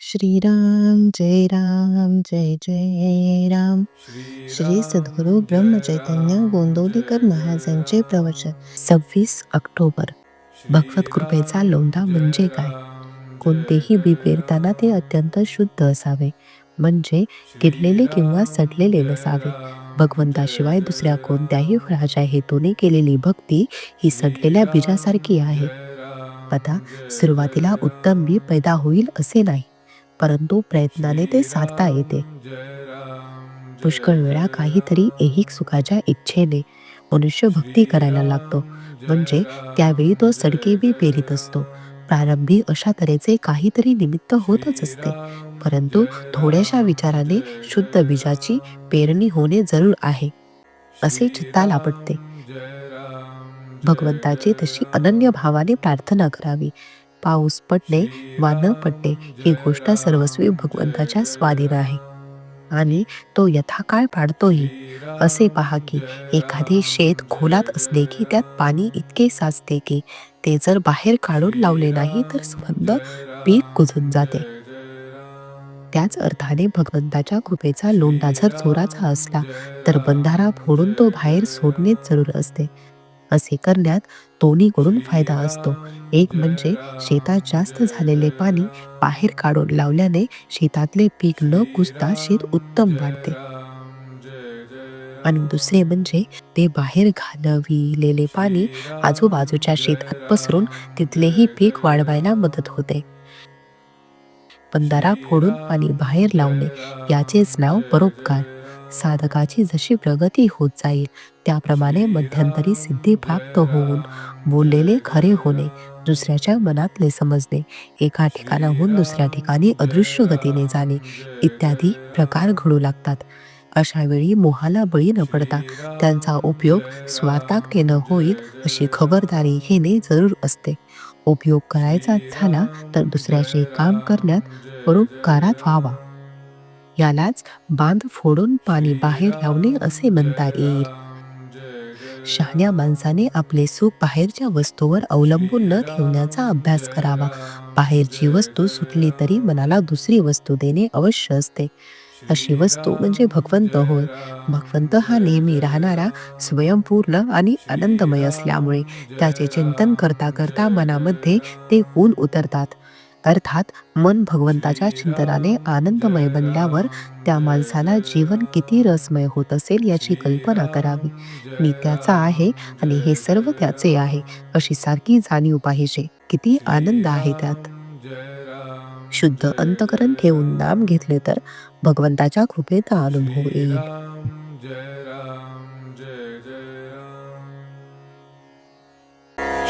श्रीराम जय राम जय जय राम. श्री सद्गुरु ब्रह्मचैतन्य गोंदवलेकर महाराजांचे प्रवचन. सव्वीस ऑक्टोबर. भगवत कृपेचा लोंढा म्हणजे काय? कोणतेही बी पेरताना ते अत्यंत शुद्ध असावे. म्हणजे किडलेले किंवा सडलेले नसावे. भगवंताशिवाय दुसऱ्या कोणत्याही फळाच्या हेतूने केलेली भक्ती ही सडलेल्या बीजासारखी आहे. आता सुरुवातीला उत्तम बी पैदा होईल असे नाही. परंतु प्रयत्नाने ते साधता येते. पुष्कळ वेळा काहीतरी ऐहिक सुखाच्या इच्छेने मनुष्य भक्ती करायला लागतो. म्हणजे त्यावेळी तो सडके बी पेरीत असतो. प्रारंभी अशा तऱ्हेचे काहीतरी निमित्त होतच असते. परंतु थोड्याशा विचाराने शुद्ध बीजाची पेरणी होणे जरूर आहे. असे चित्ताला पटते भगवंताची तशी अनन्य भावाने प्रार्थना करावी. पाऊस पडणे वा न पडणे ही गोष्ट सर्वस्वी भगवंताच्या स्वाधीन आहे. आणि तो यथाकाळ पाडतोही. असे पहा की एखादे शेत खोलात असले की त्यात पाणी इतके साचते की ते जर बाहेर काढून लावले नाही तर संबंध पीक कुजून जाते. त्याच अर्थाने भगवंताच्या कृपेचा लोंढा जर जोराचा असला तर बंधारा फोडून तो बाहेर सोडणेच जरूर असते. असे करण्यात दोन्हीकडून फायदा असतो. एक म्हणजे शेतात जास्त झालेले पाणी बाहेर काढून लावल्याने शेतातले पीक न कुजता शेत उत्तम वाढते. आणि दुसरे म्हणजे ते बाहेर घालविलेले पाणी आजूबाजूच्या शेतात पसरून तिथलेही पीक वाढवायला मदत होते. बंधारा फोडून पाणी बाहेर लावणे याचेच नाव परोपकार. साधकाची जशी प्रगती होत जाईल त्याप्रमाणे मध्यंतरी सिद्धी प्राप्त होऊन बोललेले खरे होणे दुसऱ्याच्या मनातले समजणे एका ठिकाणाहून दुसऱ्या ठिकाणी अदृश्य गतीने जाणे इत्यादी प्रकार घडू लागतात. अशावेळी मोहाला बळी न पडता त्यांचा उपयोग स्वार्थाक्तेनं होईल अशी खबरदारी घेणे जरूर असते. उपयोग करायचा झाला तर दुसऱ्याचे काम करण्यात परोपकारात व्हावा. यालाच बांध फोडून पाणी बाहेर लावणे असे म्हणता येईल शहाण्या माणसाने आपले सुख बाहेरच्या वस्तूवर अवलंबून न ठेवण्याचा अभ्यास करावा. बाहेरची वस्तू सुटली तरी मनाला दुसरी वस्तू देणे अवश्य असते. अशी वस्तू म्हणजे भगवंत होय. भगवंत हा नेहमी राहणारा स्वयंपूर्ण आणि आनंदमय असल्यामुळे त्याचे चिंतन करता करता मनामध्ये ते गुण उतरतात. अर्थात मन भगवंताच्या चिंतनाने आनंदमय बनल्यावर त्या माणसाला जीवन किती रसमय होत असेल याची कल्पना करावी. मी त्याचा आहे आणि हे सर्व त्याचे आहे अशी सारखी जाणीव पाहिजे. किती आनंद आहे त्यात. शुद्ध अंतकरण ठेवून नाम घेतले तर भगवंताच्या कृपेचा अनुभव येईल